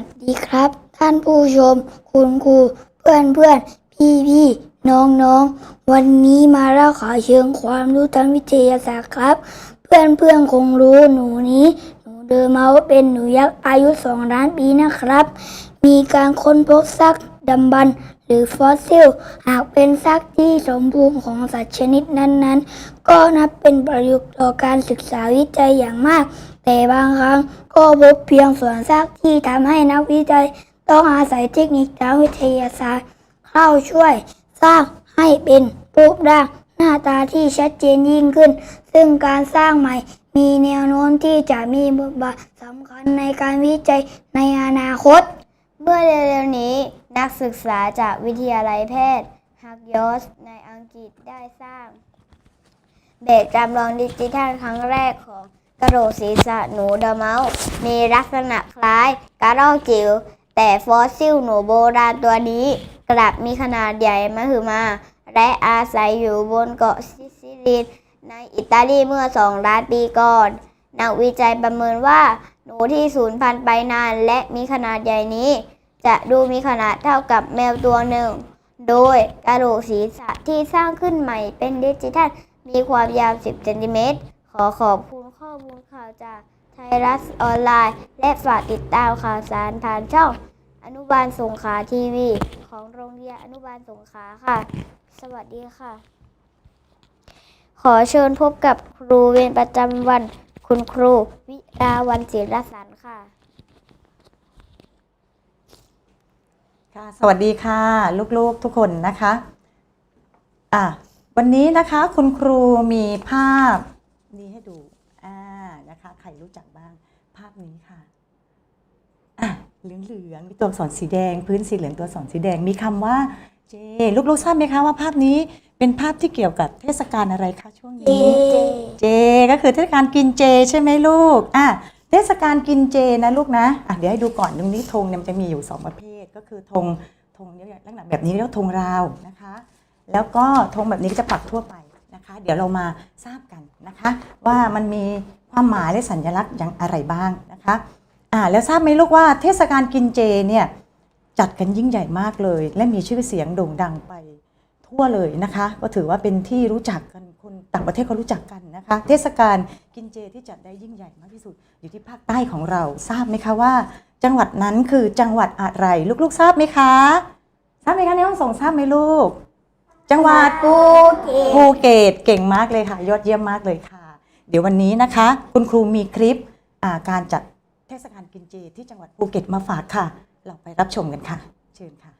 วัสดีครับ ท่านผู้ชม คุณครูเพื่อนเพื่อนพี่พี่น้องน้องวันนี้มาเล่าข่าวเชิงความรู้ทางวิทยาศาสตร์ครับ เพื่อนเพื่อนคงรู้หนูนี้ หนูเดินมาว่าเป็นหนูยักษ์อายุสองล้านปีนะครับ มีการค้นพบซากดำบันหรือฟอสซิล หากเป็นซากที่สมบูรณ์ของสัตว์ชนิดนั้นๆ ก็นับเป็นประโยชน์ต่อการศึกษาวิจัยอย่างมาก แต่บางครั้งก็พบเพียงส่วนซากที่ทำให้นักวิจัย ต้องอาศัยเทคนิคทางวิทยาศาสตร์ เข้าช่วยสร้างให้เป็นรูปร่างหน้าตาที่ชัดเจนยิ่งขึ้น ซึ่งการสร้างใหม่มีแนวโน้มที่จะมีบทบาทสำคัญในการวิจัยในอนาคต เมื่อเร็วๆนี้นักศึกษาจากวิทยาลัยแพทย์ฮักยอสในอังกฤษได้สร้าง แบบจำลองดิจิทัลครั้งแรกของ กระโหลกศีรษะหนูเดอะเมาส์มีลักษณะคล้ายกระรอกจิ๋วแต่ฟอสซิลหนูโบราณตัวนี้ กลับมีขนาดใหญ่มหึมา และอาศัยอยู่บนเกาะซิซิลีในอิตาลีเมื่อ2ล้านปีก่อน นักวิจัยประเมินว่า หนูที่สูญพันธุ์ไปนานและมีขนาดใหญ่นี้ จะดูมีขนาดเท่ากับแมวตัวหนึ่ง โดยกระโหลกศีรษะที่สร้างขึ้นใหม่เป็นดิจิทัลมีความยาว 10 เซนติเมตร ขอขอบคุณาวจากไทยรัฐออนไลน์ และฝากติดตามข่าวสารทางช่อง อนุบาลสงขลาทีวี ของโรงเรียนอนุบาลสงขลาค่ะ สวัสดีค่ะ ขอเชิญพบกับครูเวรประจำวัน คุณครูวิดาวันศิลสันค่ะค่ะสวัสดีค่ะ ลูกๆทุกคนนะคะอะวันนี้นะคะคุณครูมีภาพนี้ให้ดูอ่านะคะใครรู้จักบ้าง ภาพนี้ค่ะอะเหลืองๆมีตัวอักษรสีแดง พื้นสีเหลืองตัวอักษรสีแดงมีคำว่าเจลูกๆทราบไหมคะว่าภาพนี้เป็นภาพที่เกี่ยวกับเทศกาลอะไรคะช่วงนี้ เจ ก็คือเทศกาลกินเจใช่ไหมลูกอะเทศกาลกินเจนะลูกนะอะเดี๋ยวให้ดูก่อนตรงนี้ธงเนี่ยมันจะมีอยู่สองประเภท ก็คือธงธงเนี่ยลักษณะแบบนี้เรียกว่าธงราวนะคะ แล้วก็ธงแบบนี้ก็จะปักทั่วไปนะคะ เดี๋ยวเรามาทราบกันนะคะ ว่ามันมี ความหมายและสัญลักษณ์อย่างอะไรบ้างนะคะอ่าแล้วทราบไหมลูกว่าเทศกาลกินเจเนี่ยจัดกันยิ่งใหญ่มากเลย และมีชื่อเสียงโด่งดังไปทั่วเลยนะคะ ก็ถือว่าเป็นที่รู้จักกันคนต่างประเทศเขารู้จักกันนะคะ เทศกาลกินเจที่จัดได้ยิ่งใหญ่มากที่สุดอยู่ที่ภาคใต้ของเราทราบไหมคะว่า จังหวัดนั้นคือจังหวัดอะไรลูกๆทราบไหมคะทราบไหมคะในห้องส่งทราบไหมลูก จังหวัดภูเก็ตภูเก็ตเก่งมากเลยค่ะ ยอดเยี่ยมมากเลยค่ะ เดี๋ยววันนี้นะคะ คุณครูมีคลิปาการจัดเทศกาลกินเจที่จังหวัดภูเก็ตมาฝากค่ะ เราไปรับชมกันค่ะ เชิญค่ะ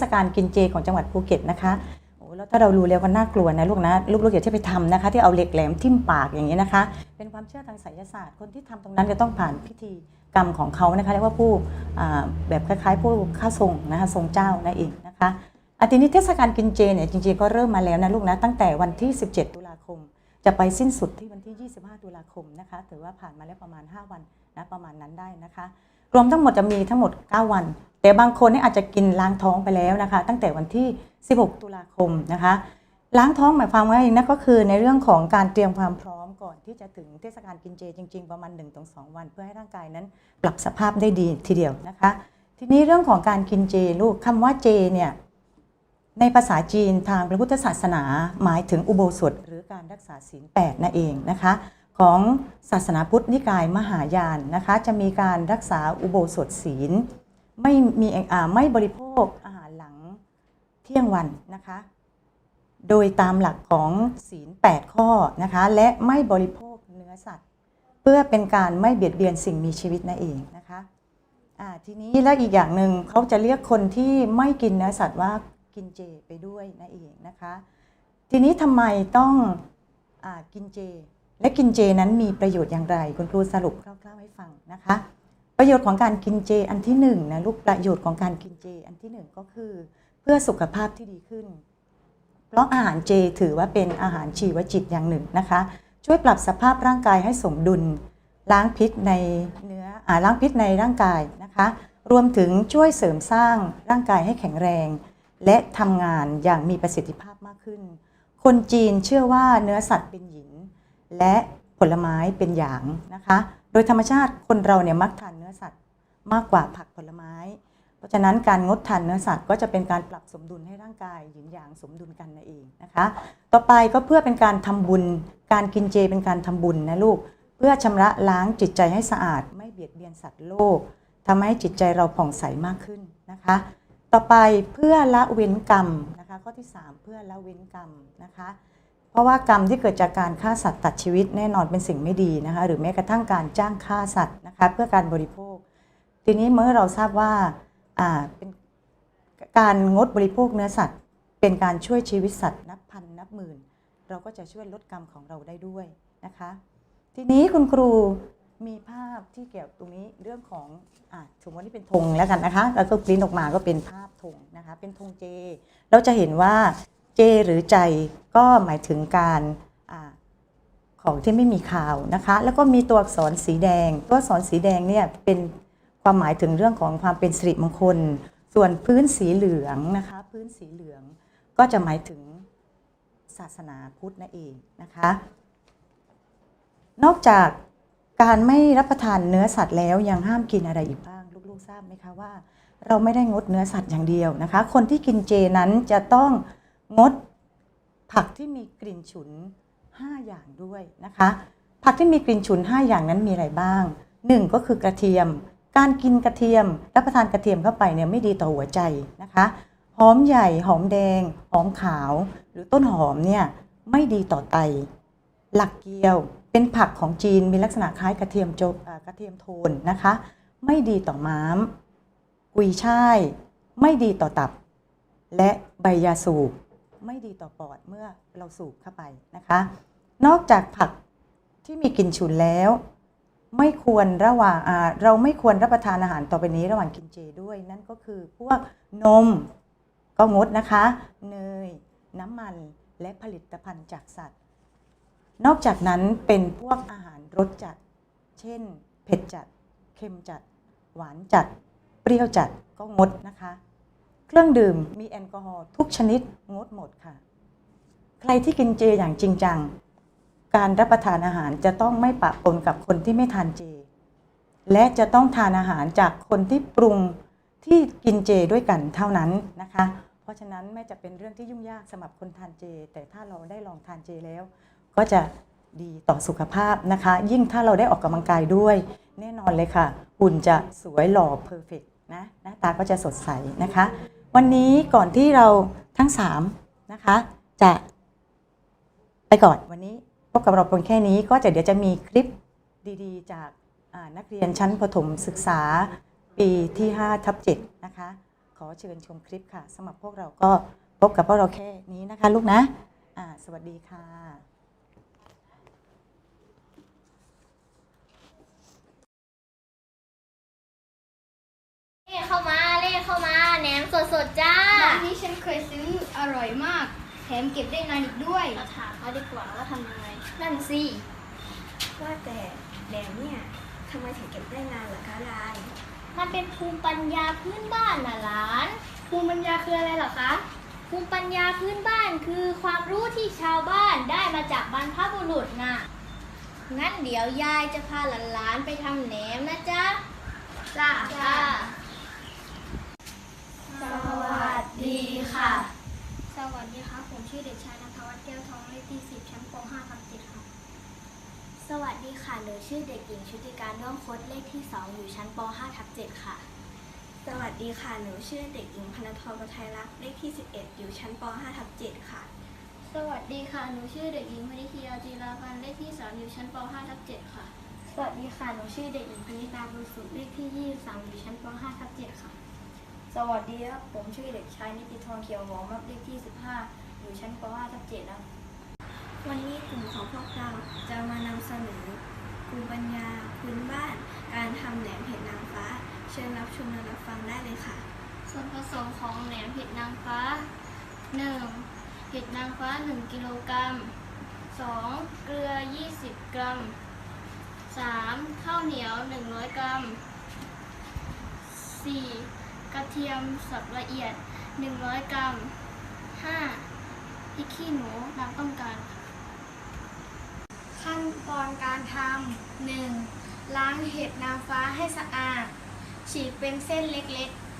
ศกาลกินเจของจังหวัดภูเก็ตนะคะโอ้แล้วถ้าเรารู้แล้วก็น่ากลัวนะลูกนะลูกๆอย่าที่ไปทำนะคะ ที่เอาเหล็กแหลมทิ่มปากอย่างนี้นะคะ เป็นความเชื่อทางไสยศาสตร์คนที่ทำตรงนั้นจะต้องผ่านพิธีกรรมของเขานะคะเรียกว่าผู้แบบคล้ายๆ ผู้ฆ่าทรงนะคะทรงเจ้านั่นเองนะคะอาทีนี้เทศกาลกินเจเนี่ยจริงๆก็เริ่มมาแล้วนะลูกนะตั้งแต่วันที่ 17 ตุลาคม จะไปสิ้นสุดที่วันที่ 25 ตุลาคมนะคะถือว่าผ่านมาแล้วประมาณ 5 วันนะประมาณนั้นได้นะคะ รวมทั้งหมดจะมีทั้งหมด 9 วัน แต่บางคนนี่อาจจะกินล้างท้องไปแล้วนะคะ ตั้งแต่วันที่ 16 ตุลาคมนะคะ ล้างท้องหมายความว่าอย่างนั้นก็คือในเรื่องของการเตรียมความพร้อมก่อนที่จะถึงเทศกาลกินเจจริง ๆ ประมาณ 1-2 วัน เพื่อให้ร่างกายนั้นปรับสภาพได้ดีทีเดียวนะคะ ทีนี้เรื่องของการกินเจลูกคำว่าเจเนี่ยในภาษาจีนทางพระพุทธศาสนาหมายถึงอุโบสถ หรือการรักษาศีลแปดนั่นเองนะคะ ของศาสนาพุทธนิกายมหายานนะคะ จะมีการรักษาอุโบสถศีล ไม่มีไม่บริโภคอาหารหลังเที่ยงวันนะคะ โดยตามหลักของศีล 8 ข้อนะคะ และไม่บริโภคเนื้อสัตว์ เพื่อเป็นการไม่เบียดเบียนสิ่งมีชีวิตนั่นเองนะคะทีนี้แล้วอีกอย่างหนึ่งเขาจะเรียกคนที่ไม่กินเนื้อสัตว์ว่ากินเจไปด้วยนั่นเองนะคะ ทีนี้ทำไมต้องอกินเจ และกินเจนั้นมีประโยชน์อย่างไร คุณครูสรุปคร่าวๆให้ฟังนะคะ ประโยชน์ของการกินเจอันที่หนึ่งนะลูกประโยชน์ของการกินเจอันที่หนึ่งก็คือ เพื่อสุขภาพที่ดีขึ้น เพราะอาหารเจถือว่าเป็นอาหารชีวจิตอย่างหนึ่งนะคะ ช่วยปรับสภาพร่างกายให้สมดุล ล้างพิษในเนื้ออล้างพิษในร่างกายนะคะ รวมถึงช่วยเสริมสร้างร่างกายให้แข็งแรง และทำงานอย่างมีประสิทธิภาพมากขึ้น คนจีนเชื่อว่าเนื้อสัตว์เป็นหญิง และผลไม้เป็นหยางนะคะ โดยธรรมชาติคนเราเนี่ยมักทาน อสัตว์มากกว่าผักผลไม้ เพราะฉะนั้นการงดทานเนื้อสัตว์ก็จะเป็นการปรับสมดุลให้ร่างกายหยินหยางสมดุลกันนั่นเองนะคะ ต่อไปก็เพื่อเป็นการทำบุญ การกินเจเป็นการทำบุญนะลูก เพื่อชำระล้างจิตใจให้สะอาด ไม่เบียดเบียนสัตว์โลกทำให้จิตใจเราผ่องใสมากขึ้นนะคะ ต่อไปเพื่อละเว้นกรรมนะคะ ข้อที่ 3 เพื่อละเว้นกรรมนะคะ เพราะว่ากรรมที่เกิดจากการฆ่าสัตว์ตัดชีวิตแน่นอนเป็นสิ่งไม่ดีนะคะหรือแม้กระทั่งการจ้างฆ่าสัตว์นะคะเพื่อการบริโภค ทีนี้เมื่อเราทราบว่าาเป็นการงดบริโภคเนื้อสัตว์ เป็นการช่วยชีวิตสัตว์นับพันนับหมื่น เราก็จะช่วยลดกรรมของเราได้ด้วยนะคะ ทีนี้คุณครูมีภาพที่เกี่ยวตรงนี้เรื่องของอะสมมตินี่เป็นธงแล้วกันนะคะ แล้วก็ปริ้นออกมาก็เป็นภาพธงนะคะ เป็นธงเจ เราจะเห็นว่า เจหรือใจก็หมายถึงการอของที่ไม่มีข่าวนะคะ แล้วก็มีตัวอักษรสีแดง ตัวอักษรสีแดงเนี่ยเป็นความหมายถึงเรื่องของความเป็นสิริมงคล ส่วนพื้นสีเหลืองนะคะ พื้นสีเหลืองก็จะหมายถึงศาสนาพุทธนั่นเองนะคะ นอกจากการไม่รับประทานเนื้อสัตว์แล้วยังห้ามกินอะไรอีกบ้างลูกๆทราบไหมคะว่า เราไม่ได้งดเนื้อสัตว์อย่างเดียวนะคะ คนที่กินเจนั้นจะต้อง งด ผักที่มีกลิ่นฉุน 5 อย่างด้วยนะคะ ผักที่มีกลิ่นฉุน 5 อย่างนั้นมีอะไรบ้าง 1 ก็คือกระเทียม การกินกระเทียมรับประทานกระเทียมเข้าไปเนี่ยไม่ดีต่อหัวใจนะคะหอมใหญ่หอมแดง หอมขาว หรือต้นหอมเนี่ยไม่ดีต่อไต หลักเกียวเป็นผักของจีนมีลักษณะคล้ายกระเทียมโจกระเทียมโทนนะคะ ไม่ดีต่อม้าม กุยช่าย ไม่ดีต่อตับ และใบยาสูบ ไม่ดีต่อปอดเมื่อเราสูบเข้าไปนะคะ นอกจากผักที่มีกลิ่นฉุนแล้ว ไม่ควรระหว่างเราไม่ควรรับประทานอาหารต่อไปนี้ระหว่างกินเจด้วย นั่นก็คือพวกนมก็งดนะคะเนยน้ำมันและผลิตภัณฑ์จากสัตว์ นอกจากนั้นเป็นพวกอาหารรสจัด เช่น เผ็ดจัด เค็มจัด หวานจัด เปรี้ยวจัดก็งดนะคะ เครื่องดื่มมีแอลกอฮอล์ทุกชนิดงดหมดค่ะ ใครที่กินเจอย่างจริงจัง การรับประทานอาหารจะต้องไม่ปะปนกับคนที่ไม่ทานเจ และจะต้องทานอาหารจากคนที่ปรุงที่กินเจด้วยกันเท่านั้นนะคะ เพราะฉะนั้นแม้จะเป็นเรื่องที่ยุ่งยากสำหรับคนทานเจ แต่ถ้าเราได้ลองทานเจแล้ว ก็จะดีต่อสุขภาพนะคะ ยิ่งถ้าเราได้ออกกำลังกายด้วย แน่นอนเลยค่ะหุ่นจะสวยหล่อเพอร์เฟกนะหน้าตาก็จะสดใสนะคะ วันนี้ก่อนที่เราทั้ง3นะคะจะไปก่อนวันนี้พบกับเราเพียงแค่นี้ก็จะเดี๋ยวจะมีคลิปดีๆ จากนักเรียนชั้นประถมศึกษาปีที่5ทับ7นะคะ ขอเชิญชมคลิปค่ะสำหรับพวกเราก็พบกับพวกเราแค่นี้นะคะ ลูกนะอ่าสวัสดีค่ะ เล่เข้ามาเล่เข้ามาแหนม สดๆจ้าร้านนี้ฉันเคยซื้ออร่อยมาก แถมเก็บได้นานอีกด้วยเราถามเขาดีกว่าว่าทำยังไงนั่นสิว่าแต่แหนมเนี่ยทำไมถึงเก็บได้นานล่ะคะลายมันเป็นภูมิปัญญาพื้นบ้านน่ะหลาน ภูมิปัญญาคืออะไรเหรอคะ ภูมิปัญญาพื้นบ้านคือความรู้ที่ชาวบ้านได้มาจากบรรพบุรุษน่ะ งั้นเดี๋ยวยายจะพาหลานๆไปทำแหนมนะจ๊ะจ้า วัสดีครับ ผมชื่อเด็กชายนัทวัฒน์แก้วทองเลขที่10ชั้นป .5 ทับ7ครับ สวัสดีค่ะหนูชื่อเด็กหญิงชุติการร่วมคดเลขที่ 2 อยู่ชั้นป .5 ทับ7ค่ะ สวัสดีค่ะหนูชื่อเด็กหญิงพนัทรประทัยรักเลขที่ 11 อยู่ชั้นป .5 ทับ7ค่ะ สวัสดีค่ะหนูชื่อเด็กหญิงพนิธิยาจีราพันธ์เลขที่ 3 อยู่ชั้นป .5 ทับ7ค่ะ สวัสดีค่ะหนูชื่อเด็กหญิงพนิตาบุญสุขเลขที่ 23 อยู่ชั้นป .5 ทับ7ค่ะ สวัสดีครับ ผมชื่อเด็กชายนิติธรเขียวหอมรับเลขที่ 15 อยู่ชั้นป .5 ทับ7นะวันนี้กลุ่มของพวกเราจะมานำเสนอภูมิปัญญาพื้นบ้าน การทำแหนมเห็ดนางฟ้า เชิญรับชมและรับฟังได้เลยค่ะ ส่วนผสมของแหนมเห็ดนางฟ้า 1. เห็ดนางฟ้า 1 กิโลกรัม 2. เกลือ 20 กรัม 3. ข้าวเหนียว 100 กรัม 4. กระเทียมสับละเอียด 100 กรัม 5. พริกขี้หนูตามต้องการ ขั้นตอนการทำ 1. ล้างเห็ดนางฟ้าให้สะอาด ฉีกเป็นเส้นเล็กๆ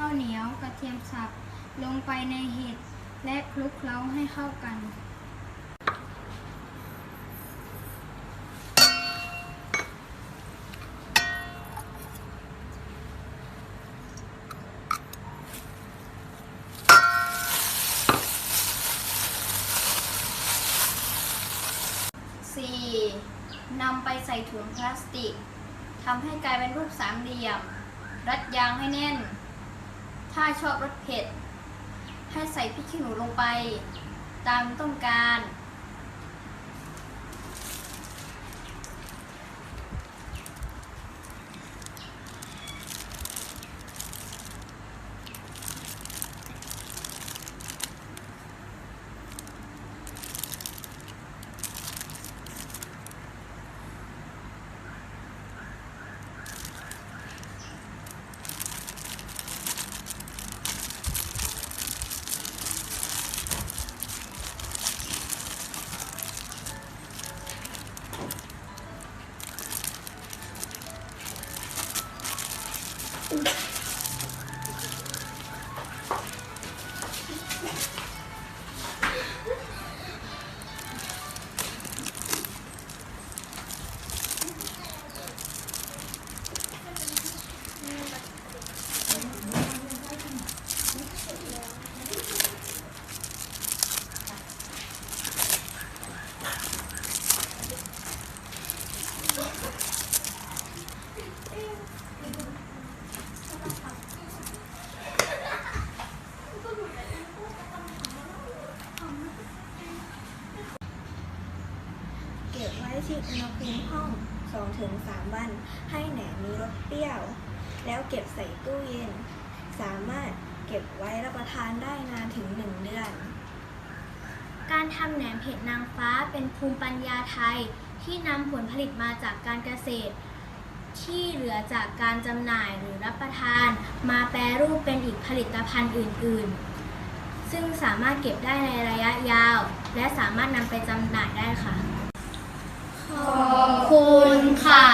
ข้าวเหนียวกระเทียมสับลงไปในเห็ดและคลุกเคล้าให้เข้ากัน 4. นำไปใส่ถุงพลาสติกทำให้กลายเป็นรูปสามเหลี่ยม รัดยางให้แน่น ถ้าชอบรสเผ็ด ให้ใส่พริกขี้หนูลงไป ตามต้องการ เก็บไว้ที่อุณหภูมิห้อง 2-3 วัน ให้แหนมมีรสเปรี้ยว แล้วเก็บใส่ตู้เย็น สามารถเก็บไว้รับประทานได้นานถึง 1 เดือน การทำแหนมเห็ดนางฟ้าเป็นภูมิปัญญาไทยที่นำผลผลิตมาจากการเกษตร ที่เหลือจากการจำหน่ายหรือรับประทาน มาแปรรูปเป็นอีกผลิตภัณฑ์อื่น ๆ ซึ่งสามารถเก็บได้ในระยะยาว และสามารถนำไปจำหน่ายได้ค่ะ ขอบคุณค่ะ